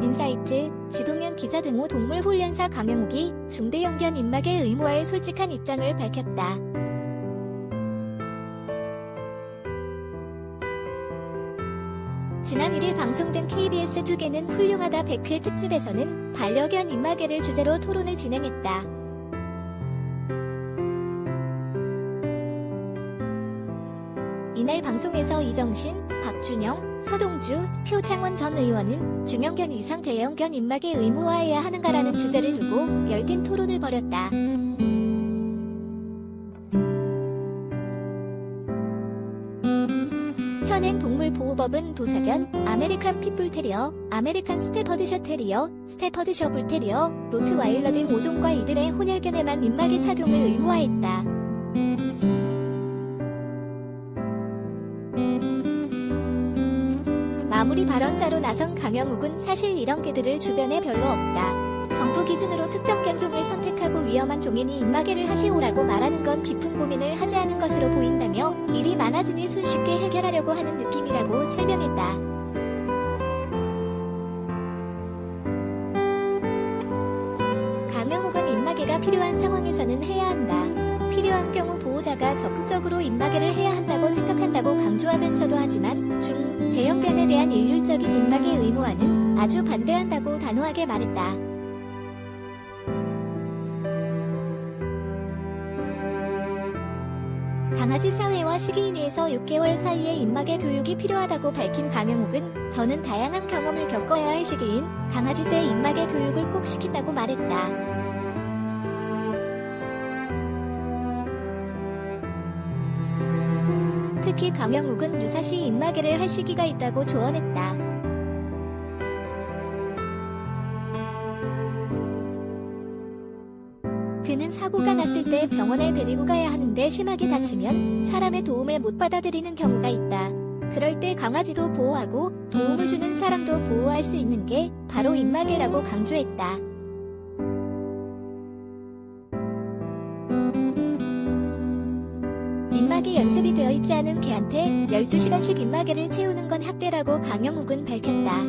인사이트, 지동현 기자 등호 동물훈련사 강영욱이 중대형견 입막의 의무화에 솔직한 입장을 밝혔다. 지난 1일 방송된 KBS 2개는 훌륭하다 100회 특집에서는 반려견 입마개를 주제로 토론을 진행했다. 이날 방송에서 이정신, 박준영, 서동주, 표창원 전 의원은 중형견 이상 대형견 입마개 의무화해야 하는가라는 주제를 두고 열띤 토론을 벌였다. 현행 동물보호법은 도사견, 아메리칸 핏불테리어, 아메리칸 스테퍼드셔 테리어, 스테퍼드셔 불테리어, 로트와일러 등 5종과 이들의 혼혈견에만 입마개 착용을 의무화했다. 마무리 발언자로 나선 강영욱은 사실 이런 개들을 주변에 별로 없다. 정부 기준으로 특정 견종을 선택하고 위험한 종이니 입마개를 하시오라고 말하는 건 깊은 고민을 하지 않은 것으로 보인다며 일이 많아지니 손쉽게 해결하려고 하는 느낌이라고 설명했다. 강영욱은 입마개가 필요한 상황에서는 해야 한다. 필요한 경우 보호자가 적극적으로 입마개를 해야 강조하면서도 하지만 중, 대형견에 대한 일률적인 입마개 의무화는 아주 반대한다고 단호하게 말했다. 강아지 사회와 시기인에서 6개월 사이에 입마개 교육이 필요하다고 밝힌 강영욱은 저는 다양한 경험을 겪어야 할 시기인 강아지 때 입마개 교육을 꼭 시킨다고 말했다. 특히 강영욱은 유사시 입마개를 할 시기가 있다고 조언했다. 그는 사고가 났을 때 병원에 데리고 가야 하는데 심하게 다치면 사람의 도움을 못 받아들이는 경우가 있다. 그럴 때 강아지도 보호하고 도움을 주는 사람도 보호할 수 있는 게 바로 입마개라고 강조했다. 입마개 연습이 되어 있지 않은 개한테 12시간씩 입마개를 채우는 건 학대라고 강영욱은 밝혔다.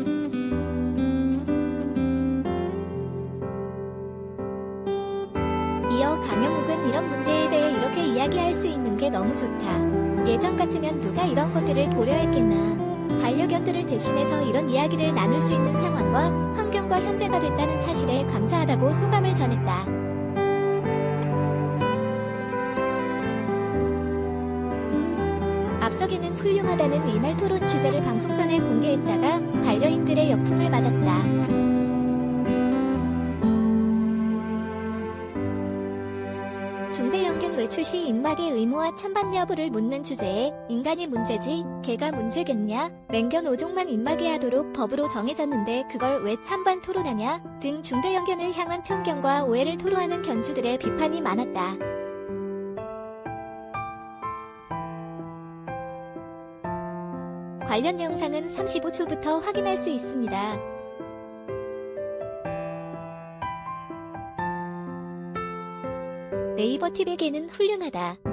이어 강영욱은 이런 문제에 대해 이렇게 이야기할 수 있는 게 너무 좋다. 예전 같으면 누가 이런 것들을 보려 했겠나. 반려견들을 대신해서 이런 이야기를 나눌 수 있는 상황과 환경과 현재가 됐다는 사실에 감사하다고 소감을 전했다. 앞서기는 훌륭하다는 이날 토론 주제를 방송 전에 공개했다가 반려인들의 역풍을 맞았다. 중대형견 외출 시 입마개 의무화 찬반 여부를 묻는 주제에 인간이 문제지 개가 문제겠냐 맹견 5종만 입마개 하도록 법으로 정해졌는데 그걸 왜 찬반 토론하냐 등 중대형견을 향한 편견과 오해를 토로하는 견주들의 비판이 많았다. 관련 영상은 35초부터 확인할 수 있습니다. 네이버 TV에게는 훌륭하다.